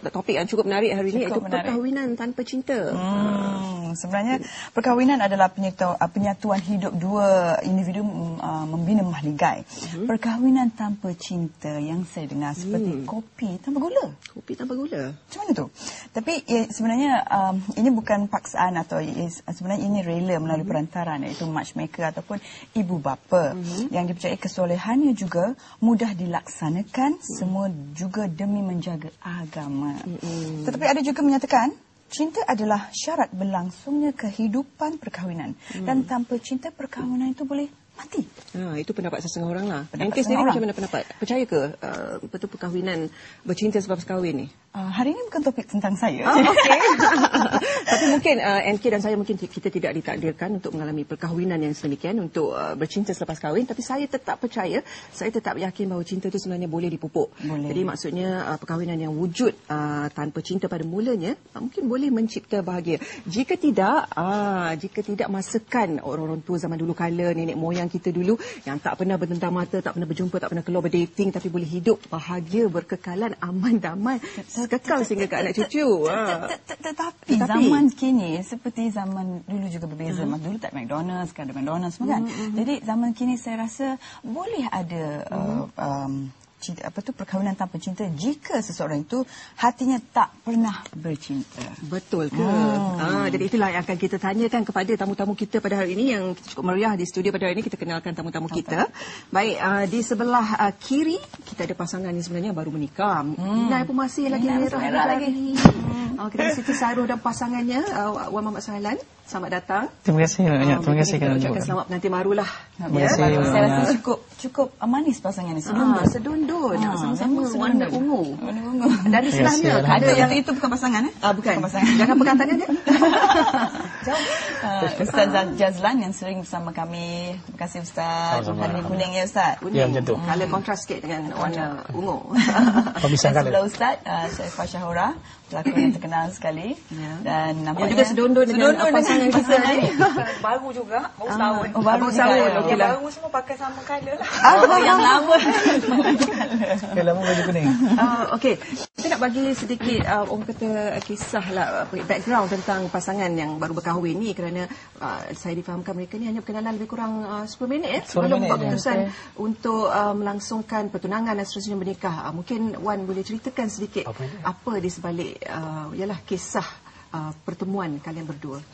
topik yang cukup menarik hari ini Cukup iaitu menarik. perkahwinan tanpa cinta. Hmm, sebenarnya perkahwinan adalah penyatu, uh, penyatuan hidup dua individu uh, membina mahligai. Mhm. Perkahwinan tanpa cinta yang saya dengar seperti Hmm. kopi tanpa gula. Kopi tanpa gula. Macam mana tu? Tapi ya, sebenarnya um, ini bukan paksaan atau is, sebenarnya ini rela melalui Mhm. perantaran iaitu matchmaker ataupun ibu bapa Mhm. yang dipercayai kesolehannya juga mudah dilaksanakan Mhm. semua juga demi menjaga agama. Tetapi ada juga menyatakan cinta adalah syarat berlangsungnya kehidupan perkahwinan Mhm. dan tanpa cinta perkahwinan itu boleh mati. Ha, itu pendapat setengah orang lah. Pendapat Anki sendiri macam mana pendapat? Percaya ke uh, betul perkahwinan bercinta sebab kahwin ni? Uh, hari ini bukan topik tentang saya. Ah, okey. Tapi mungkin uh, NK dan saya mungkin kita tidak ditakdirkan untuk mengalami perkahwinan yang sedemikian untuk uh, bercinta selepas kahwin tapi saya tetap percaya, saya tetap yakin bahawa cinta itu sebenarnya boleh dipupuk. Boleh. Jadi maksudnya uh, perkahwinan yang wujud uh, tanpa cinta pada mulanya uh, mungkin boleh mencipta bahagia. Jika tidak, uh, jika tidak masakan orang-orang tua zaman dulu kala nenek moyang kita dulu yang tak pernah bertentang mata, tak pernah berjumpa, tak pernah keluar berdating tapi boleh hidup bahagia, berkekalan, aman, damai, kekal sehingga ke anak cucu. Ah. Tetapi zaman kini seperti zaman dulu juga berbeza. Mas dulu tak McDonald's, sekarang ada McDonald's semua kan. Jadi zaman kini saya rasa boleh ada uh, um, cinta, apa tu perkahwinan tanpa cinta jika seseorang itu hatinya tak pernah bercinta. Betul ke? Hmm. Ah, jadi itulah yang akan kita tanyakan kepada tamu-tamu kita pada hari ini yang cukup meriah di studio pada hari ini. Kita kenalkan tamu-tamu kita. Baik, ah, di sebelah ah, kiri kita ada pasangan yang sebenarnya baru menikah. Hmm. Nai pun masih lagi merah, lagi. Ah, kita ada Siti Saruh dan pasangannya ah, Wan Muhammad Sahlan. Selamat datang. Terima kasih banyak. Terima kasih kita kerana selamat penanti marulah. Ya. kasih. Saya rasa cukup cukup manis pasangan ini. Ah, Sedundun. sedundun. Ah, Sama-sama warna ungu. Warna ungu. Dan sebelahnya kasih, ada yang yang itu bukan pasangan eh? Ah, bukan. Bukan pasangan. Jangan pegang tangan dia. Uh, Ustaz Jazlan yang sering bersama kami. Terima kasih Ustaz. Sama-sama. Ini kuning ya Ustaz. Kuning. Ya, macam tu. Color kontras sikit dengan warna ungu. Pemisah Dan kala. sebelah Ustaz, uh, saya Fasha Hora, pelakon yang terkenal sekali. Ya. Dan Yang nampaknya... juga sedundun dengan Sedundun pasangan dengan kita ni. baru juga, baru Ah. setahun. Oh, baru Saul, ya. okey Yang lah. baru semua pakai sama colour lah. Oh, yang lama. Okey, lama baju kuning. Uh, Okey, kita nak bagi sedikit uh, orang kata uh, kisah lah, apa, background tentang pasangan yang baru berkahwin ni. Kerana uh, saya difahamkan mereka ni hanya berkenalan lebih kurang uh, 10 minit eh? 10 sebelum buat keputusan untuk uh, melangsungkan pertunangan dan seterusnya menikah. Uh, mungkin Wan boleh ceritakan sedikit Apa apa di sebalik uh, ialah kisah uh, pertemuan kalian berdua.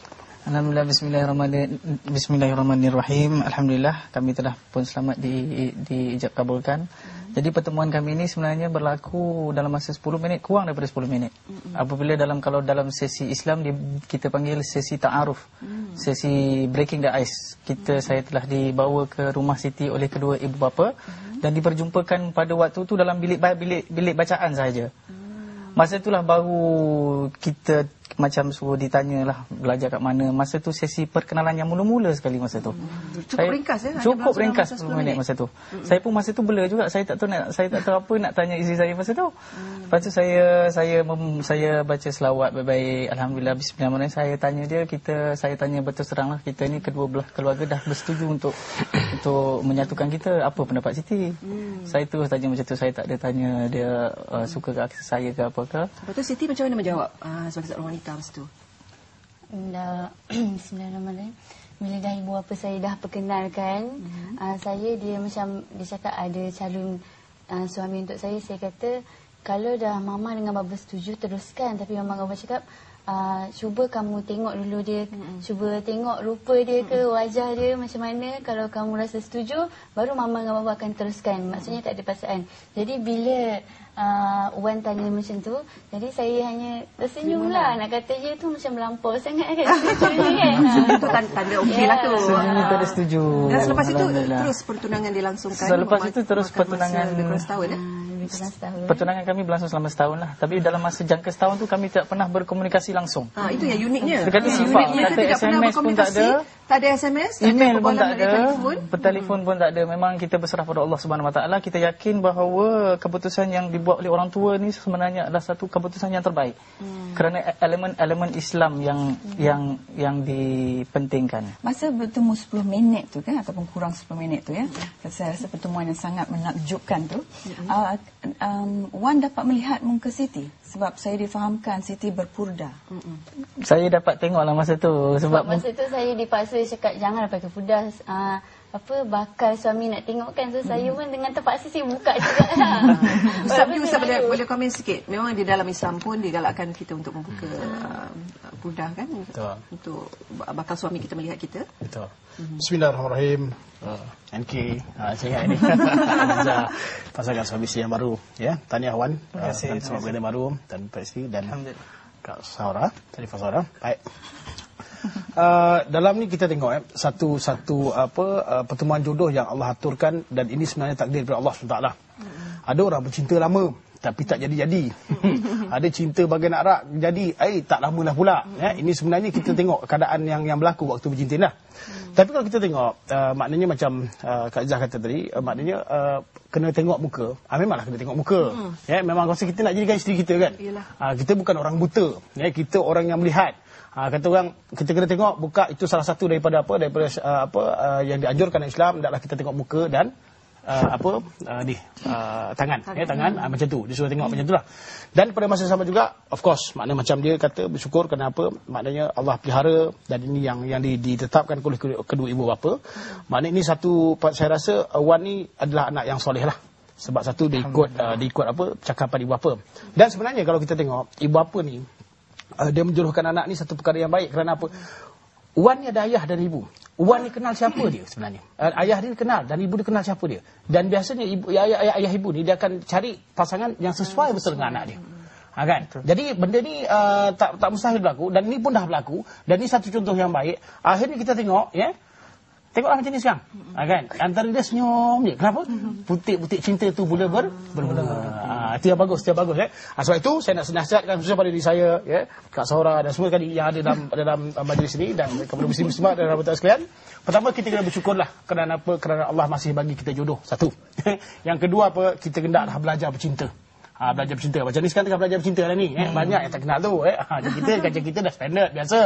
Alhamdulillah bismillahirrahmanirrahim. Bismillahirrahmanirrahim. Alhamdulillah kami telah pun selamat di diijab kabulkan. Jadi pertemuan kami ini sebenarnya berlaku dalam masa 10 minit kurang daripada 10 minit. Apabila dalam kalau dalam sesi Islam di, kita panggil sesi ta'aruf. Sesi breaking the ice. Kita saya telah dibawa ke rumah Siti oleh kedua ibu bapa dan diperjumpakan pada waktu tu dalam bilik bilik bilik bacaan sahaja. Masa itulah baru kita macam suruh ditanya lah belajar kat mana. Masa tu sesi perkenalan yang mula-mula sekali masa tu. Cukup ringkas, ya? Cukup ringkas dalam masa 10 10 minit minit. masa tu. Saya pun masa tu blur juga. Saya tak tahu nak saya tak tahu apa nak tanya isteri saya masa tu. Lepas tu saya saya mem, saya baca selawat baik-baik. Alhamdulillah bismillahirrahmanirrahim. Saya tanya dia kita saya tanya betul terang lah kita ni kedua belah keluarga dah bersetuju untuk untuk menyatukan kita. Apa pendapat Siti? Saya terus tanya macam tu. Saya tak ada tanya dia uh, suka ke saya ke apa ke. Lepas tu Siti macam mana menjawab uh, sebagai seorang wanita masa tu? Dah, Bismillahirrahmanirrahim. Bila dah ibu bapa saya dah perkenalkan, mm-hmm. uh, saya dia macam dia cakap ada calon uh, suami untuk saya. Saya kata kalau dah mama dengan bapa setuju teruskan. Tapi mama bapa cakap uh, cuba kamu tengok dulu dia, mm-hmm. cuba tengok rupa dia ke wajah dia macam mana. Kalau kamu rasa setuju, baru mama dengan bapa akan teruskan. Maksudnya tak ada paksaan. Jadi bila uh, Wan tanya macam tu, jadi saya hanya tersenyum lah. Nak kata je tu macam melampau sangat kan. Kan. Itu tanda, tanda okey lah tu. Sebenarnya tak ada setuju. Dan selepas itu terus pertunangan dilangsungkan. Selepas itu terus pertunangan- lebih kurang setahun ya. Ah, setahun. Pertunangan kami berlangsung selama setahun lah. Tapi dalam masa jangka setahun tu kami tak pernah berkomunikasi langsung. Ha, itu yang uniknya. Kata Ha, sifat, uniknya kata tidak SMS pun tak ada. Tak ada SMS, tak ada Email pun tak ada, telefon. bertelefon pun tak ada. Memang kita berserah pada Allah Subhanahu Wa Taala. Kita yakin bahawa keputusan yang dibuat oleh orang tua ni sebenarnya adalah satu keputusan yang terbaik. Hmm. Kerana elemen-elemen Islam yang yang yang dipentingkan. Masa bertemu 10 minit tu kan ataupun kurang 10 minit tu ya. Saya rasa pertemuan yang sangat menakjubkan tu. Uh, um, Wan dapat melihat muka Siti sebab saya difahamkan Siti berpurda. Saya dapat tengoklah masa tu sebab Masa tu saya dipaksa cakap janganlah pakai fudas. Uh, apa bakal suami nak tengok kan so saya pun dengan terpaksa saya buka juga lah. Ustaz, saya Ustaz boleh, boleh komen sikit. Memang di dalam Islam pun digalakkan kita untuk membuka uh, budah kan. Betul. Untuk bakal suami kita melihat kita. Betul. Bismillahirrahmanirrahim. Uh, NK, uh, saya ingat ini. Azizah, pasangan suami isteri yang baru. Ya, tahniah Wan. Terima kasih, Uh, dan semua berada baru dan Pak dan. Kak Saura, Tarifah Saura. Baik. Uh, dalam ni kita tengok eh, satu satu apa uh, pertemuan jodoh yang Allah aturkan dan ini sebenarnya takdir daripada Allah SWT. Ada orang bercinta lama tapi tak jadi-jadi. Ada cinta bagai nak rak jadi eh tak lamalah pula. Ya, ini sebenarnya kita tengok keadaan yang yang berlaku waktu bercinta lah. Tapi kalau kita tengok uh, maknanya macam uh, Kak Zah kata tadi uh, maknanya uh, kena tengok muka. Ah memanglah kena tengok muka. Ya memang rasa kita nak jadikan isteri kita kan. Ah, kita bukan orang buta. Ya kita orang yang melihat. Ha, kata orang kita kena tengok buka itu salah satu daripada apa daripada uh, apa uh, yang dianjurkan Islam adalah kita tengok muka dan uh, apa uh, ni uh, tangan. Ya tangan uh, macam tu. Dia suruh tengok macam itulah dan pada masa sama juga of course makna macam dia kata bersyukur kenapa maknanya Allah pelihara dan ini yang yang di- ditetapkan oleh kedua, ibu bapa. Makna ini satu saya rasa uh, Wan ni adalah anak yang soleh lah. Sebab satu dia ikut uh, dia ikut apa? Cakapan ibu bapa. Dan sebenarnya kalau kita tengok ibu bapa ni uh, dia menjodohkan anak ni satu perkara yang baik. Kerana apa? Wan ni ada ayah dan ibu. Wan ni kenal siapa dia sebenarnya. Uh, ayah dia kenal dan ibu dia kenal siapa dia. Dan biasanya ibu ayah, ayah, ayah ibu ni dia akan cari pasangan yang sesuai betul dengan anak dia. Ha, kan? Jadi benda ni uh, tak tak mustahil berlaku dan ni pun dah berlaku dan ni satu contoh yang baik. Akhirnya kita tengok ya. Tengoklah macam ni sekarang. Ha, kan? Antara dia senyum je. Kenapa? Putik-putik cinta tu mula ber, berbunga. Ha, itu yang bagus, itu yang bagus. Eh. Ha, sebab itu saya nak nasihatkan khususnya pada diri saya, ya, Kak Saura dan semua sekali yang ada dalam dalam uh, majlis ini dan kepada muslim-muslimat dan rakyat sekalian. Pertama kita kena bersyukurlah kerana apa? Kerana Allah masih bagi kita jodoh. Satu. yang kedua apa? Kita kena dah belajar bercinta. Ha, belajar bercinta. Macam ni sekarang tengah belajar bercinta lah ni. Eh. Banyak yang tak kenal tu. Eh. Ha, jadi kita, kajian kita dah standard, biasa.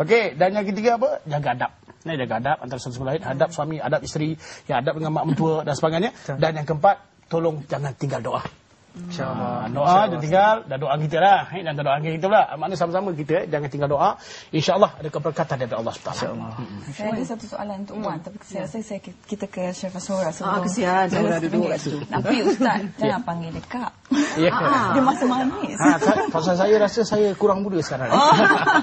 Okey. Dan yang ketiga apa? Jaga adab. Ni jaga adab antara satu sama lain. Adab suami, adab isteri. Ya, adab dengan mak mentua dan sebagainya. Dan yang keempat, tolong jangan tinggal doa. InsyaAllah. Ha, doa dan tinggal dan doa kita lah. Eh, dan doa kita pula. Maknanya sama-sama kita eh, jangan tinggal doa. InsyaAllah ada keberkatan daripada Allah SWT. InsyaAllah. Saya ada satu soalan untuk Wan tapi saya rasa saya kita ke Syarifah Sora Ah, kesian Zahra duduk kat situ. Tapi Ustaz jangan panggil dia Kak. Ya. Dia masa manis. Ha, sa- pasal saya rasa saya kurang muda sekarang. Oh.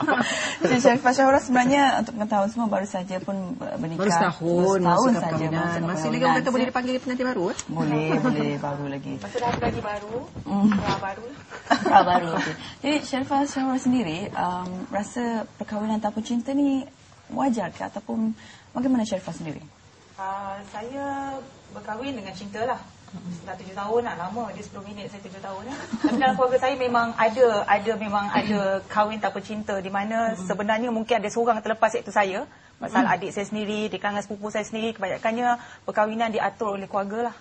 Jadi Syarifah Syahura sebenarnya untuk pengetahuan semua baru saja pun menikah. Baru setahun, setahun masa saja Masih lagi orang kata boleh dipanggil pengantin baru eh? Boleh, boleh baru lagi. Masa dah lagi baru. Dah baru lah. Ah, baru. Okay. Jadi Syarifah Syahura sendiri um, rasa perkahwinan tanpa cinta ni wajar ke ataupun bagaimana Syarifah sendiri? Ah, saya berkahwin dengan cinta lah. Dah tujuh tahun lah, lama dia 10 minit saya tujuh tahun. Lah. Tapi dalam keluarga saya memang ada, ada memang ada kahwin tanpa cinta. Di mana sebenarnya mungkin ada seorang terlepas iaitu saya. Masalah adik saya sendiri, di kalangan sepupu saya sendiri, kebanyakannya perkahwinan diatur oleh keluarga lah.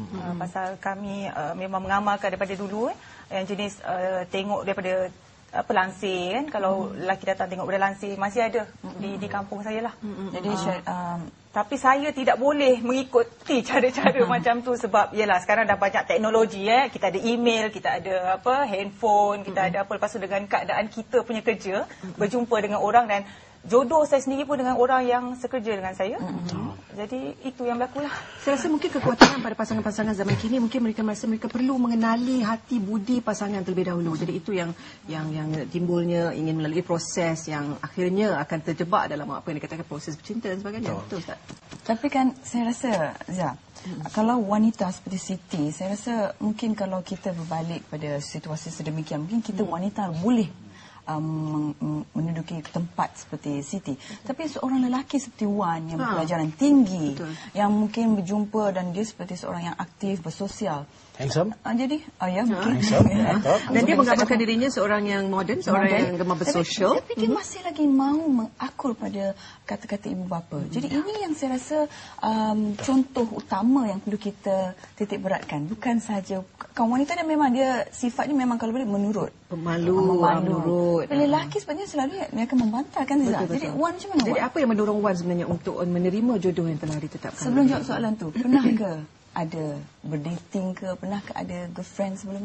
Uh, pasal kami uh, memang mengamalkan daripada dulu eh, yang jenis uh, tengok daripada uh, pelansir kan. Kalau lelaki datang tengok daripada lansir masih ada di di kampung saya lah. Jadi Syar- um, Tapi saya tidak boleh mengikuti cara-cara macam tu sebab yalah sekarang dah banyak teknologi eh. Kita ada email, kita ada apa handphone, kita ada apa. Lepas tu dengan keadaan kita punya kerja berjumpa dengan orang dan jodoh saya sendiri pun dengan orang yang sekerja dengan saya. Jadi itu yang berlaku lah. Saya rasa mungkin kekuatan pada pasangan-pasangan zaman kini mungkin mereka merasa mereka perlu mengenali hati budi pasangan terlebih dahulu. Jadi itu yang yang yang timbulnya ingin melalui proses yang akhirnya akan terjebak dalam apa yang dikatakan proses bercinta dan sebagainya. Betul Ustaz. Tapi kan saya rasa Zah, kalau wanita seperti Siti, saya rasa mungkin kalau kita berbalik pada situasi sedemikian, mungkin kita wanita boleh um, menduduki tempat seperti Siti. Tapi seorang lelaki seperti Wan yang Ha. berpelajaran tinggi, Betul. yang mungkin berjumpa dan dia seperti seorang yang aktif, bersosial. Handsome. Ah, jadi, oh ya mungkin. handsome, Ya. betul. Dan dia menggambarkan dirinya seorang yang moden, seorang Modern. yang gemar Tapi- bersosial. Tapi, dia masih lagi mahu mengakur pada kata-kata ibu bapa. Jadi ini yang saya rasa um, contoh utama yang perlu kita titik beratkan. Bukan sahaja kaum wanita dia memang dia sifatnya memang kalau boleh menurut. Pemalu, Ah, menurut. Tapi lelaki sebenarnya selalu mereka membantah kan Zizah? Jadi Wan macam mana Jadi Wan? apa yang mendorong Wan sebenarnya untuk menerima jodoh yang telah ditetapkan? Sebelum jawab soalan tu, pernah ke ada berdating ke? Pernah ke ada girlfriend sebelum